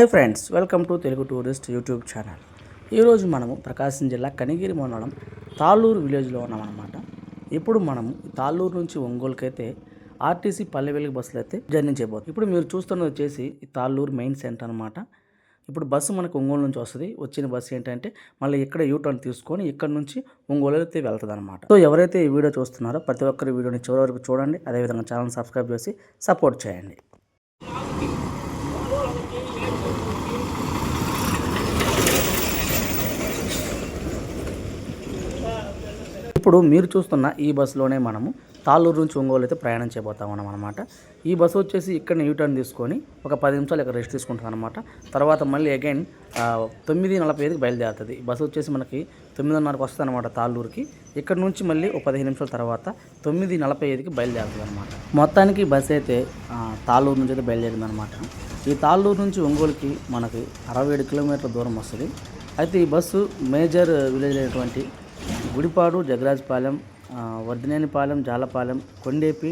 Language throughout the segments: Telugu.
Hi friends welcome to Telugu tourist YouTube channel. ఈరోజు మనము ప్రకాశం జిల్లా కనిగిరి మండలం తాళ్ళూరు విలేజ్లో ఉన్నామన్నమాట ఇప్పుడు మనము ఈ తాళ్ళూరు నుంచి ఒంగోలుకైతే అయితే ఆర్టీసీ పల్లెవెలుగు బస్సులు అయితే జర్నీ చేయబోతుంది ఇప్పుడు మీరు చూస్తున్నది వచ్చేసి తాళ్ళూరు మెయిన్ సెంటర్ అనమాట ఇప్పుడు బస్సు మనకు ఒంగోలు నుంచి వస్తుంది. వచ్చిన బస్సు ఏంటంటే మళ్ళీ ఇక్కడ యూటర్న్ తీసుకొని ఇక్కడ నుంచి ఒంగోలు అయితే వెళ్తుంది అనమాట సో ఎవరైతే ఈ వీడియో చూస్తున్నారో ప్రతి ఒక్కరి వీడియోని చివరి వరకు చూడండి. అదేవిధంగా ఛానల్ సబ్స్క్రైబ్ చేసి సపోర్ట్ చేయండి. ఇప్పుడు మీరు చూస్తున్న ఈ బస్సులోనే మనము తాళ్ళూరు నుంచి ఒంగోలు అయితే ప్రయాణం చేయబోతా ఉన్నాం అనమాట ఈ బస్సు వచ్చేసి ఇక్కడ యూటర్న్ తీసుకొని ఒక పది నిమిషాలు ఇక్కడ రెస్ట్ తీసుకుంటుంది అనమాట తర్వాత మళ్ళీ అగైన్ తొమ్మిది నలభై ఐదుకి బయలుదేరుతుంది. ఈ బస్సు వచ్చేసి మనకి తొమ్మిదిన్నరకు వస్తుంది అనమాట తాళ్ళూరుకి. ఇక్కడ నుంచి మళ్ళీ ఒక పదిహేను నిమిషాల తర్వాత తొమ్మిది నలభై ఐదుకి బయలుదేరుతుంది అనమాట మొత్తానికి బస్సు అయితే తాళ్ళూరు నుంచి అయితే బయలుదేరింది అనమాట ఈ తాళ్ళూరు నుంచి ఒంగోలుకి మనకి అరవై ఏడు కిలోమీటర్ల దూరం వస్తుంది. అయితే ఈ బస్సు మేజర్ విలేజ్ అయినటువంటి గుడిపాడు జగరాజపాలెం ఆ, జాలపాలెం కొండేపి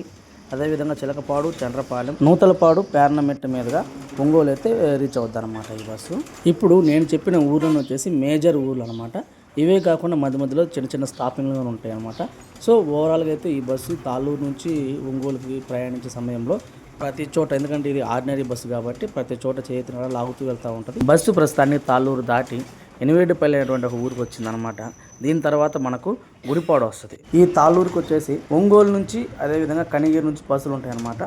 అదేవిధంగా చిలకపాడు చంద్రపాలెం నూతలపాడు పేర్నమెట్ట మీదుగా ఒంగోలు అయితే రీచ్ అవుతారనమాట ఈ బస్సు. ఇప్పుడు నేను చెప్పిన ఊర్లను వచ్చేసి మేజర్ ఊర్లు అనమాట ఇవే కాకుండా మధ్య మధ్యలో చిన్న చిన్న స్టాపింగ్లు ఉంటాయి అనమాట సో ఓవరాల్గా అయితే ఈ బస్సు తాళ్ళూరు నుంచి ఒంగోలుకి ప్రయాణించే సమయంలో ప్రతి చోట ఎందుకంటే ఇది ఆర్డినరీ బస్సు కాబట్టి ప్రతి చోట చేతిన లాగుతూ వెళ్తూ ఉంటుంది. బస్సు ప్రస్తుతాన్ని తాళ్ళూరు దాటి ఎనివేడుపల్లి అనేటువంటి ఒక ఊరికి వచ్చిందనమాట దీని తర్వాత మనకు గుడిపాడు వస్తుంది. ఈ తాళ్ళూరుకి వచ్చేసి ఒంగోలు నుంచి అదేవిధంగా కనిగిరి నుంచి బస్సులు ఉంటాయి అనమాట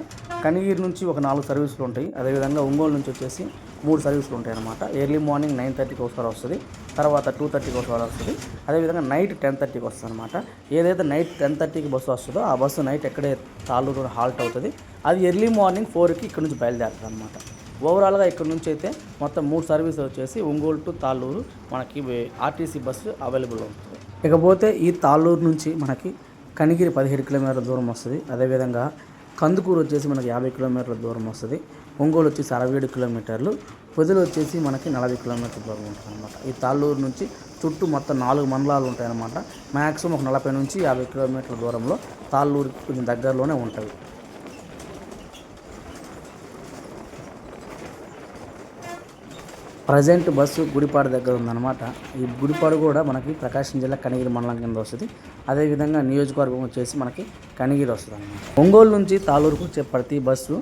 కనిగిరి నుంచి ఒక నాలుగు సర్వీసులు ఉంటాయి. అదేవిధంగా ఒంగోలు నుంచి వచ్చేసి మూడు సర్వీసులు ఉంటాయి అనమాట ఎర్లీ మార్నింగ్ నైన్ థర్టీకి ఒకసారి వస్తుంది తర్వాత టూ థర్టీకి ఒకసారి వస్తుంది. అదేవిధంగా నైట్ టెన్ థర్టీకి వస్తుంది అనమాట ఏదైతే నైట్ టెన్ థర్టీకి బస్సు వస్తుందో ఆ బస్సు నైట్ ఎక్కడే తాళూరు హాల్ట్ అవుతుంది. అది ఎర్లీ మార్నింగ్ ఫోర్కి ఇక్కడ నుంచి బయలుదేరుతుంది అనమాట ఓవరాల్గా ఇక్కడ నుంచి అయితే మొత్తం మూడు సర్వీసులు వచ్చేసి ఒంగోలు టు తాళ్ళూరు మనకి ఆర్టీసీ బస్సు అవైలబుల్ ఉంటుంది. ఇకపోతే ఈ తాళ్ళూరు నుంచి మనకి కనిగిరి పదిహేడు కిలోమీటర్ల దూరం వస్తుంది. అదేవిధంగా కందుకూరు వచ్చేసి మనకి యాభై కిలోమీటర్ల దూరం వస్తుంది. ఒంగోలు వచ్చేసి అరవై ఏడు కిలోమీటర్లు పొదిలు వచ్చేసి మనకి నలభై కిలోమీటర్ల దూరం ఉంటుంది అనమాట ఈ తాళ్ళూరు నుంచి చుట్టూ మొత్తం నాలుగు మండలాలు ఉంటాయన్నమాట. మ్యాక్సిమం ఒక నలభై నుంచి యాభై కిలోమీటర్ల దూరంలో తాళ్ళూరుకి కొంచెం దగ్గరలోనే ఉంటుంది. ప్రజెంట్ బస్సు గుడిపాడు దగ్గర ఉందన్నమాట. ఈ గుడిపాడు కూడా మనకి ప్రకాశం జిల్లా కనిగిరి మండలం కింద వస్తుంది. అదేవిధంగా నియోజకవర్గం వచ్చేసి మనకి కనిగిరి వస్తుంది అనమాట ఒంగోలు నుంచి తాళూరుకు వచ్చే ప్రతి బస్సు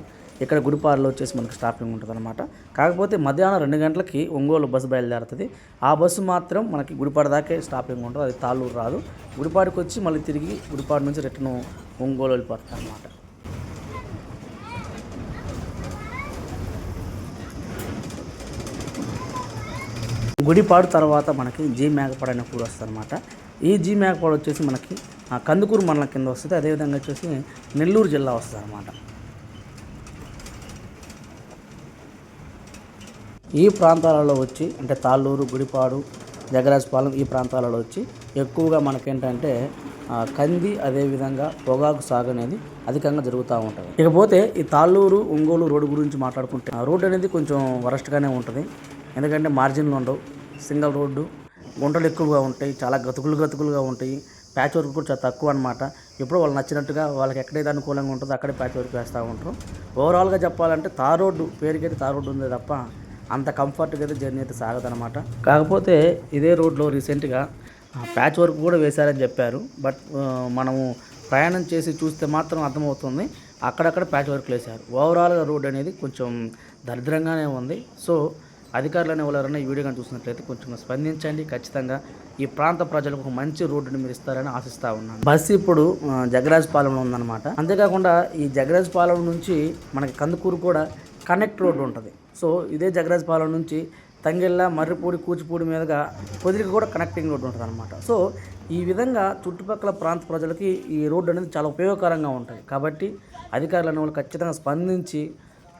ఇక్కడ గుడిపాడులో వచ్చేసి మనకి స్టాపింగ్ ఉంటుంది అనమాట కాకపోతే మధ్యాహ్నం రెండు గంటలకి ఒంగోలు బస్సు బయలుదేరుతుంది. ఆ బస్సు మాత్రం మనకి గుడిపాడు దాకే స్టాపింగ్ ఉంటుంది. అది తాళూరు రాదు. గుడిపాడుకి వచ్చి మళ్ళీ తిరిగి గుడిపాడు నుంచి రిటర్న్ ఒంగోలు వెళ్ళిపోతుంది అనమాట గుడిపాడు తర్వాత మనకి జీ మేకపాడు అనే కూడా వస్తుంది అనమాట ఈ జీ మేకపాడు వచ్చేసి మనకి కందుకూరు మండలం కింద వస్తుంది. అదేవిధంగా వచ్చేసి నెల్లూరు జిల్లా వస్తుంది అనమాట ఈ ప్రాంతాలలో వచ్చి అంటే తాళ్ళూరు గుడిపాడు జగరాజపాలెం ఈ ప్రాంతాలలో వచ్చి ఎక్కువగా మనకేంటంటే కంది అదేవిధంగా పొగాకు సాగు అనేది అధికంగా జరుగుతూ ఉంటుంది. ఇకపోతే ఈ తాళ్ళూరు ఒంగోలు రోడ్డు గురించి మాట్లాడుకుంటే ఆ రోడ్డు అనేది కొంచెం వరస్ట్గానే ఉంటుంది. ఎందుకంటే మార్జిన్లు ఉండవు. సింగిల్ రోడ్డు గుంటలు ఎక్కువగా ఉంటాయి చాలా గతుకులు గతుకులుగా ఉంటాయి. ప్యాచ్ వర్క్ కూడా చాలా తక్కువ అనమాట ఎప్పుడు వాళ్ళు నచ్చినట్టుగా వాళ్ళకి ఎక్కడైతే అనుకూలంగా ఉంటుందో అక్కడే ప్యాచ్ వర్క్ వేస్తూ ఉంటారు. ఓవరాల్గా చెప్పాలంటే తార్ రోడ్డు పేరుకైతే తార్ రోడ్డు ఉంది తప్ప అంత కంఫర్ట్గా అయితే జర్నీ అయితే సాగదనమాట కాకపోతే ఇదే రోడ్లో రీసెంట్గా ప్యాచ్ వర్క్ కూడా వేశారని చెప్పారు. బట్ మనము ప్రయాణం చేసి చూస్తే మాత్రం అర్థమవుతుంది. అక్కడక్కడ ప్యాచ్ వర్క్లు వేశారు. ఓవరాల్గా రోడ్ అనేది కొంచెం దరిద్రంగానే ఉంది. సో అధికారులను ఎవరైనా ఈ వీడియో కానీ చూసినట్లయితే కొంచెం స్పందించండి. ఖచ్చితంగా ఈ ప్రాంత ప్రజలకు ఒక మంచి రోడ్డుని మీరు ఇస్తారని ఆశిస్తా ఉన్నాను. బస్సు ఇప్పుడు జగరాజపాలెంలో ఉందన్నమాట. అంతేకాకుండా ఈ జగరాజపాలెం నుంచి మనకి కందుకూరు కూడా కనెక్ట్ రోడ్డు ఉంటుంది. సో ఇదే జగరాజపాలెం నుంచి తంగెళ్ళ మర్రిపూడి కూచిపూడి మీదుగా పొదిలికి కూడా కనెక్టింగ్ రోడ్ ఉంటుంది అనమాట సో ఈ విధంగా చుట్టుపక్కల ప్రాంత ప్రజలకి ఈ రోడ్డు అనేది చాలా ఉపయోగకరంగా ఉంటుంది కాబట్టి అధికారులు అనేవాళ్ళు ఖచ్చితంగా స్పందించి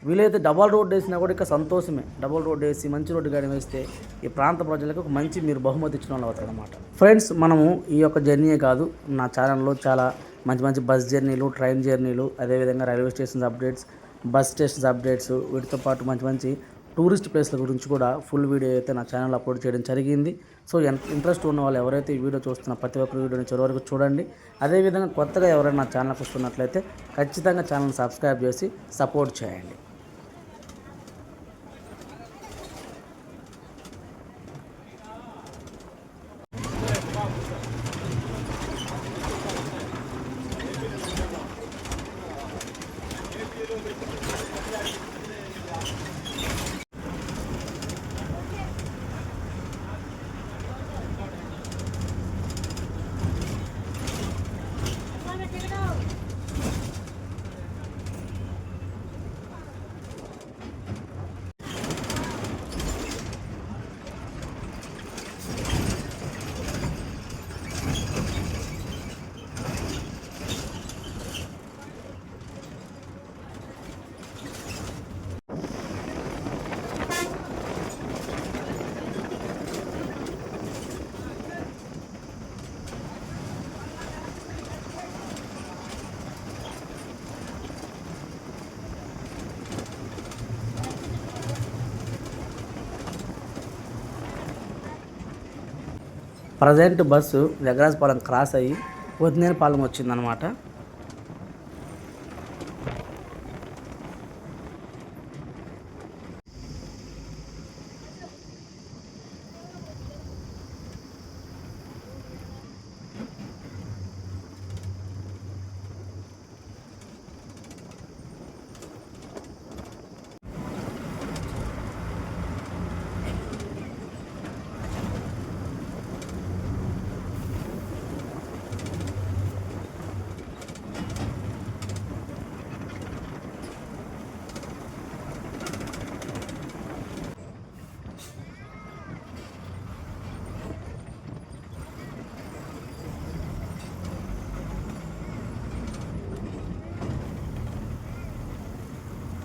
వీలైతే డబల్ రోడ్ వేసినా కూడా ఇక సంతోషమే. డబల్ రోడ్ వేసి మంచి రోడ్డు కానీ వేస్తే ఈ ప్రాంత ప్రజలకు ఒక మంచి మీరు బహుమతి ఇచ్చిన వాళ్ళు అవుతారు అనమాట ఫ్రెండ్స్ మనము ఈ యొక్క జర్నీయే కాదు. నా ఛానల్లో చాలా మంచి మంచి బస్ జర్నీలు ట్రైన్ జర్నీలు అదేవిధంగా railway stations updates bus stations updates వీటితో పాటు మంచి మంచి టూరిస్ట్ ప్లేస్ల గురించి కూడా ఫుల్ వీడియో అయితే నా ఛానల్ అప్లోడ్ చేయడం జరిగింది. సో ఎంత ఇంట్రెస్ట్ ఉన్న వాళ్ళు ఎవరైతే ఈ వీడియో చూస్తున్న ప్రతి ఒక్కరు వీడియోని చివరి వరకు చూడండి. అదేవిధంగా కొత్తగా ఎవరైనా నా ఛానల్కి వస్తున్నట్లయితే ఖచ్చితంగా ఛానల్ సబ్స్క్రైబ్ చేసి సపోర్ట్ చేయండి. ప్రజెంట్ బస్సు వెగరాజపాలెం క్రాస్ అయ్యి వదినేనిపాలెం వచ్చిందనమాట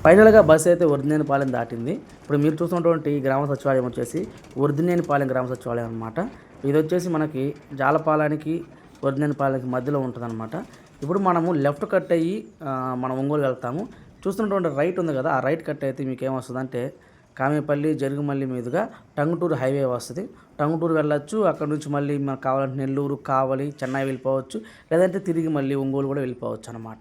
ఫైనల్గా బస్సు అయితే వరిదినేనిపాలెం దాటింది. ఇప్పుడు మీరు చూస్తున్నటువంటి గ్రామ సచివాలయం వచ్చేసి వరిదినేనిపాలెం గ్రామ సచివాలయం అనమాట ఇది వచ్చేసి మనకి జాలపాలానికి వరిదినేనిపాలెంకి మధ్యలో ఉంటుందన్నమాట. ఇప్పుడు మనము లెఫ్ట్ కట్ అయ్యి మనం ఒంగోలు వెళ్తాము. చూస్తున్నటువంటి రైట్ ఉంది కదా ఆ రైట్ కట్ అయితే మీకు ఏమొస్తుందంటే కామేపల్లి జరుగుమల్లి మీదుగా టంగుటూరు హైవే వస్తుంది. టంగుటూరు వెళ్ళొచ్చు అక్కడ నుంచి మళ్ళీ మనకు కావాలంటే నెల్లూరు కావలి చెన్నై వెళ్ళిపోవచ్చు. లేదంటే తిరిగి మళ్ళీ ఒంగోలు కూడా వెళ్ళిపోవచ్చు అనమాట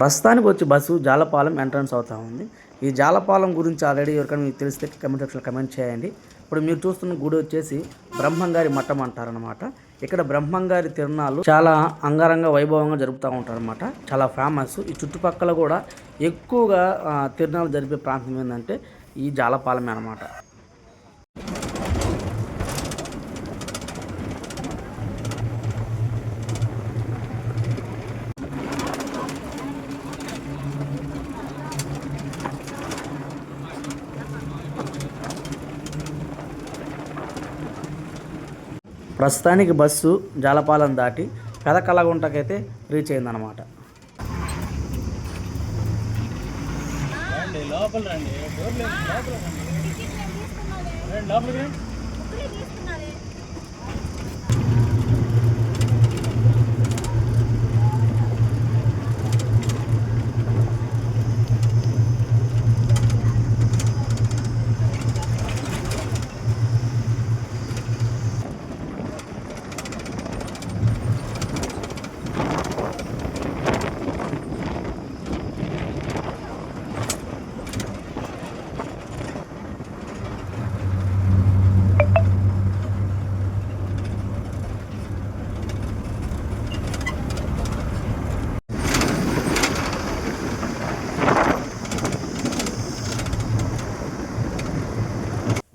ప్రస్తుతానికి వచ్చి బస్సు జాలపాలెం ఎంట్రన్స్ అవుతా ఉంది. ఈ జాలపాలెం గురించి ఆల్రెడీ ఎవరికైనా మీకు తెలిస్తే కమెంట్ సెక్షన్లో కమెంట్ చేయండి. ఇప్పుడు మీరు చూస్తున్న గుడి వచ్చేసి బ్రహ్మంగారి మఠం అంటారనమాట ఇక్కడ బ్రహ్మంగారి తిరునాళ్ళు చాలా అంగరంగ వైభవంగా జరుపుతూ ఉంటారనమాట చాలా ఫేమస్ ఈ చుట్టుపక్కల కూడా ఎక్కువగా తిరునాళ్ళు జరిపే ప్రాంతం ఏంటంటే ఈ జాలపాలమే అనమాట ప్రస్తుతానికి బస్సు జాలపాలెం దాటి పెదకలగుంటకైతే రీచ్ అయిందనమాట రండి లోపల రండి. లోపల రండి.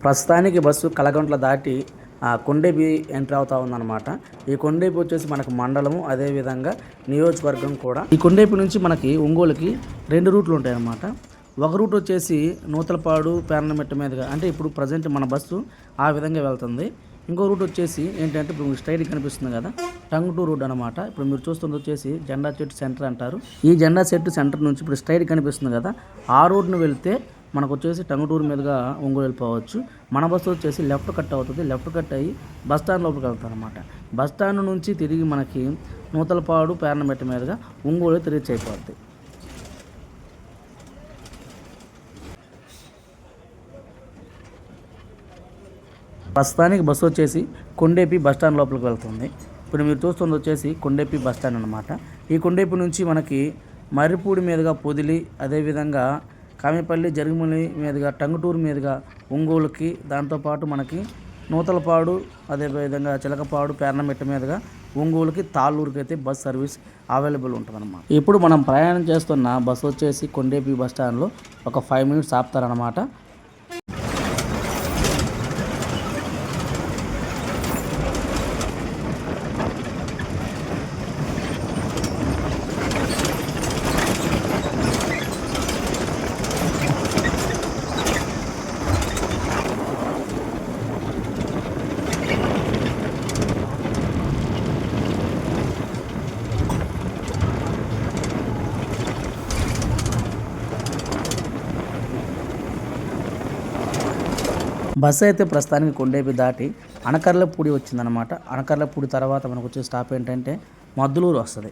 ప్రస్తుతానికి బస్సు కలగంట్ల దాటి ఆ కొండేపి ఎంటర్ అవుతా ఉందన్నమాట. ఈ కొండేపి వచ్చేసి మనకు మండలము అదేవిధంగా నియోజకవర్గం కూడా. ఈ కొండేపి నుంచి మనకి ఒంగోలుకి రెండు రూట్లు ఉంటాయి అన్నమాట ఒక రూట్ వచ్చేసి నూతలపాడు పేర్నమెట్ట మీదుగా అంటే ఇప్పుడు ప్రజెంట్ మన బస్సు ఆ విధంగా వెళ్తుంది. ఇంకో రూట్ వచ్చేసి ఏంటంటే ఇప్పుడు మీకు స్ట్రైట్ కనిపిస్తుంది కదా టంగుటూ రోడ్ అనమాట ఇప్పుడు మీరు చూస్తుంది వచ్చేసి జెండా చెట్టు సెంటర్ అంటారు. ఈ జెండా చెట్టు సెంటర్ నుంచి ఇప్పుడు స్ట్రైట్ కనిపిస్తుంది కదా ఆ రోడ్ను వెళ్తే మనకు వచ్చేసి టంగుటూరు మీదుగా ఒంగోలు వెళ్ళిపోవచ్చు. మన బస్సు వచ్చేసి లెఫ్ట్ కట్ అవుతుంది. లెఫ్ట్ కట్ అయ్యి బస్ స్టాండ్ లోపలికి వెళ్తాం అనమాట బస్ స్టాండ్ నుంచి తిరిగి మనకి నూతలపాడు పేరణమెట్ట మీదుగా ఒంగోలు తిరిగి అయిపోద్ది ప్రస్తుతానికి బస్సు వచ్చేసి కొండేపి బస్ స్టాండ్ లోపలికి వెళ్తుంది. ఇప్పుడు మీరు చూస్తుంది వచ్చేసి కొండేపి బస్ స్టాండ్ అనమాట ఈ కొండేపి నుంచి మనకి మర్రిపూడి మీదుగా పొదిలి అదేవిధంగా కామేపల్లి జరిగిమల్లి మీదుగా టంగుటూరు మీదుగా ఒంగోలుకి దాంతోపాటు మనకి నూతలపాడు అదేవిధంగా చిలకపాడు పేర్నమెట్ట మీదుగా ఒంగోలుకి తాళ్ళూరుకి అయితే బస్ సర్వీస్ అవైలబుల్ ఉంటుందన్నమాట. ఇప్పుడు మనం ప్రయాణం చేస్తున్న బస్సు వచ్చేసి కొండేపి బస్ స్టాండ్లో ఒక ఫైవ్ మినిట్స్ ఆపుతారనమాట బస్సు అయితే ప్రస్తుతానికి కొండేపి దాటి అనకర్లపూడి వచ్చిందనమాట అనకర్లపూడి తర్వాత మనకు వచ్చే స్టాప్ ఏంటంటే మద్దులూరు వస్తుంది.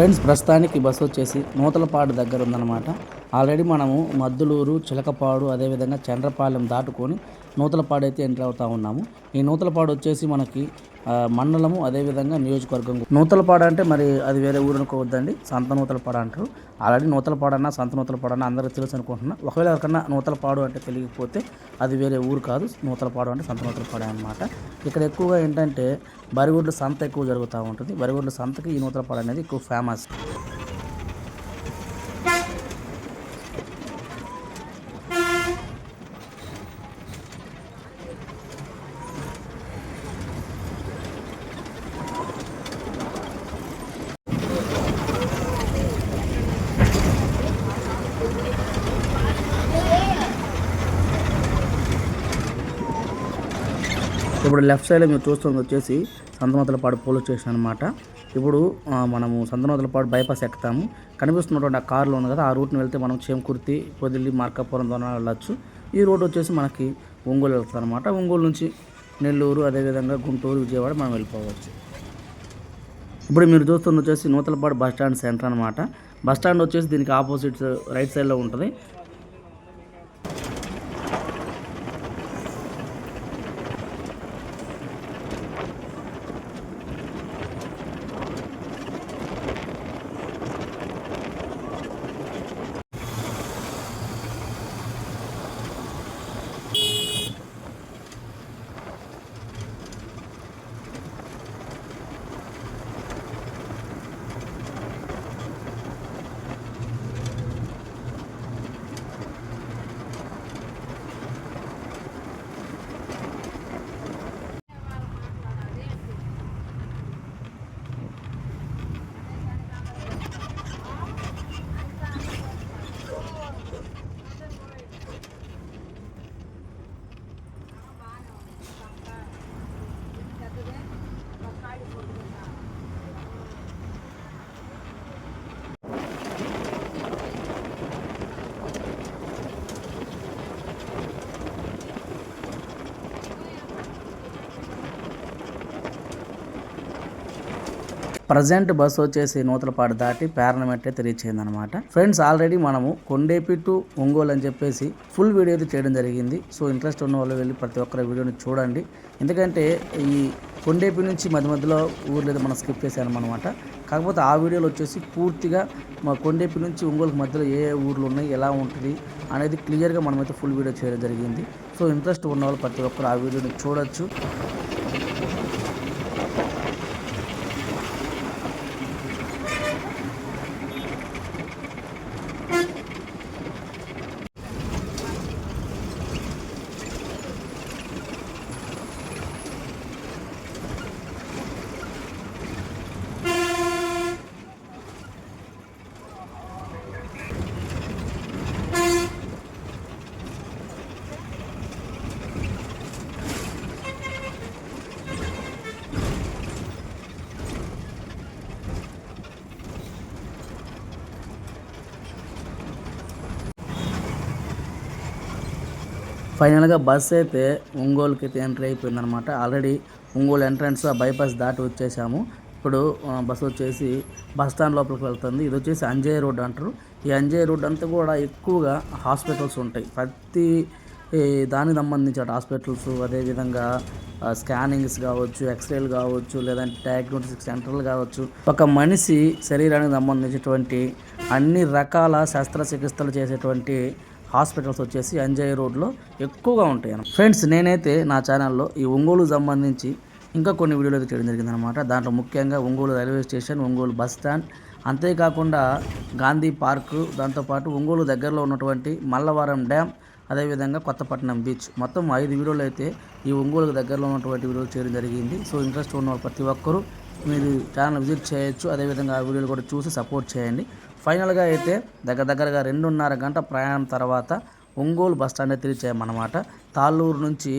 ఫ్రెండ్స్ ప్రస్తుతానికి బస్సు వచ్చేసి నూతలపాడు దగ్గర ఉందన్నమాట. ఆల్రెడీ మనము మద్దులూరు చిలకపాడు అదేవిధంగా చంద్రపాలెం దాటుకొని నూతలపాడు అయితే ఎంటర్ అవుతూ ఉన్నాము. ఈ నూతలపాడు వచ్చేసి మనకి మండలము అదేవిధంగా నియోజకవర్గం నూతలపాడ అంటే మరి అది వేరే ఊరు అనుకోవద్దండి. సంత నూతలపాడు అంటారు. ఆల్రెడీ నూతలపాడు అన్న సంత నూతలపాడు అన్న అందరికీ తెలుసు అనుకుంటున్నా. ఒకవేళ ఎవరికన్నా నూతలపాడు అంటే తెలియకపోతే అది వేరే ఊరు కాదు. నూతలపాడు అంటే సంత నూతలపాడు అనమాట ఇక్కడ ఎక్కువగా ఏంటంటే బరిగొడ్ల సంత ఎక్కువ జరుగుతూ ఉంటుంది. బరిగొడ్ల సంతకి ఈ నూతలపాడు అనేది ఎక్కువ ఫేమస్ ఇప్పుడు లెఫ్ట్ సైడ్లో మీరు చూస్తుంది వచ్చేసి సంతనూతలపాడు పోలీస్ స్టేషన్ అనమాట ఇప్పుడు మనము సంతనూతలపాడు బైపాస్ ఎక్కుతాము. కనిపిస్తున్నటువంటి ఆ కారులో ఉంది కదా ఆ రూట్ని వెళ్తే మనం చేమకుర్తి పొదిల్లి మార్కాపురం ద్వారా వెళ్ళొచ్చు. ఈ రోడ్ వచ్చేసి మనకి ఒంగోలు వెళ్తుంది అనమాట ఒంగోలు నుంచి నెల్లూరు అదేవిధంగా గుంటూరు విజయవాడ మనం వెళ్ళిపోవచ్చు. ఇప్పుడు మీరు చూస్తున్న వచ్చేసి నూతలపాడు బస్ స్టాండ్ సెంటర్ అనమాట బస్ స్టాండ్ వచ్చేసి దీనికి ఆపోజిట్ రైట్ సైడ్లో ఉంటుంది. ప్రజెంట్ బస్ వచ్చేసి నూతలపాడు దాటి పార్లమెంట్ అయితే రీచ్ అయిందనమాట ఫ్రెండ్స్ ఆల్రెడీ మనము కొండేపి టు ఒంగోలు అని చెప్పేసి ఫుల్ వీడియో అయితే చేయడం జరిగింది. సో ఇంట్రెస్ట్ ఉన్న వాళ్ళు వెళ్ళి ప్రతి ఒక్కరి వీడియోని చూడండి. ఎందుకంటే ఈ కొండేపి నుంచి మధ్య మధ్యలో ఊర్లో మనం స్కిప్ చేశాను అనమాట కాకపోతే ఆ వీడియోలో వచ్చేసి పూర్తిగా మా కొండేపి నుంచి ఒంగోలుకి మధ్యలో ఏ ఏ ఊర్లు ఉన్నాయి ఎలా ఉంటుంది అనేది క్లియర్గా మనమైతే ఫుల్ వీడియో చేయడం జరిగింది. సో ఇంట్రెస్ట్ ఉన్న వాళ్ళు ప్రతి ఒక్కరు ఆ వీడియోని చూడొచ్చు. ఫైనల్గా బస్సు అయితే ఒంగోలుకి అయితే ఎంట్రీ అయిపోయిందనమాట ఆల్రెడీ ఒంగోలు ఎంట్రన్స్ ఆ బైపాస్ దాటి వచ్చేసాము. ఇప్పుడు బస్సు వచ్చేసి బస్ స్టాండ్ లోపలికి వెళ్తుంది. ఇది వచ్చేసి అంజయ్య రోడ్ అంటారు. ఈ అంజయ్ రోడ్ అంతా కూడా ఎక్కువగా హాస్పిటల్స్ ఉంటాయి. ప్రతి దానికి సంబంధించిన హాస్పిటల్స్ అదేవిధంగా స్కానింగ్స్ కావచ్చు ఎక్స్రేలు కావచ్చు లేదంటే డయాగ్నోస్టిక్ సెంటర్లు కావచ్చు. ఒక మనిషి శరీరానికి సంబంధించినటువంటి అన్ని రకాల శస్త్రచికిత్సలు చేసేటువంటి హాస్పిటల్స్ వచ్చేసి అంజయ్య రోడ్లో ఎక్కువగా ఉంటాయి ఫ్రెండ్స్ నేనైతే నా ఛానల్లో ఈ ఒంగోలు సంబంధించి ఇంకా కొన్ని వీడియోలు అయితే చేయడం జరిగిందనమాట దాంట్లో ముఖ్యంగా Ongole railway station Ongole bus stand అంతేకాకుండా గాంధీ పార్కు దాంతోపాటు ఒంగోలు దగ్గరలో ఉన్నటువంటి మల్లవరం డ్యామ్ అదేవిధంగా కొత్తపట్నం బీచ్. మొత్తం ఐదు వీడియోలు అయితే ఈ ఒంగోలు దగ్గరలో ఉన్నటువంటి వీడియోలు చేయడం జరిగింది. సో ఇంట్రెస్ట్ ఉన్న ప్రతి ఒక్కరూ మీరు ఛానల్ విజిట్ చేయొచ్చు. అదేవిధంగా ఆ వీడియోలు కూడా చూసి సపోర్ట్ చేయండి. ఫైనల్గా అయితే దగ్గర దగ్గరగా రెండున్నర గంట ప్రయాణం తర్వాత ఒంగోలు బస్ స్టాండ్ తిరిచామన్నమాట తాళ్ళూరు నుంచి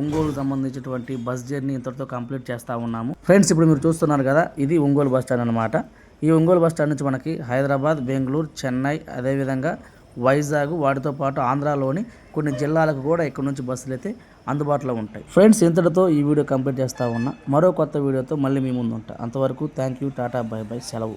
ఒంగోలు సంబంధించినటువంటి బస్ జర్నీ ఇంతటితో కంప్లీట్ చేస్తూ ఉన్నాము. ఫ్రెండ్స్ ఇప్పుడు మీరు చూస్తున్నారు కదా ఇది ఒంగోలు బస్ స్టాండ్ అనమాట ఈ ఒంగోలు బస్ స్టాండ్ నుంచి మనకి హైదరాబాద్ బెంగళూరు చెన్నై అదేవిధంగా వైజాగ్ వాటితో పాటు ఆంధ్రాలోని కొన్ని జిల్లాలకు కూడా ఇక్కడ నుంచి బస్సులు అయితే అందుబాటులో ఉంటాయి. ఫ్రెండ్స్ ఇంతటితో ఈ వీడియో కంప్లీట్ చేస్తూ ఉన్నా. మరో కొత్త వీడియోతో మళ్ళీ మీ ముందు ఉంటా. అంతవరకు thank you tata bye bye సెలవు.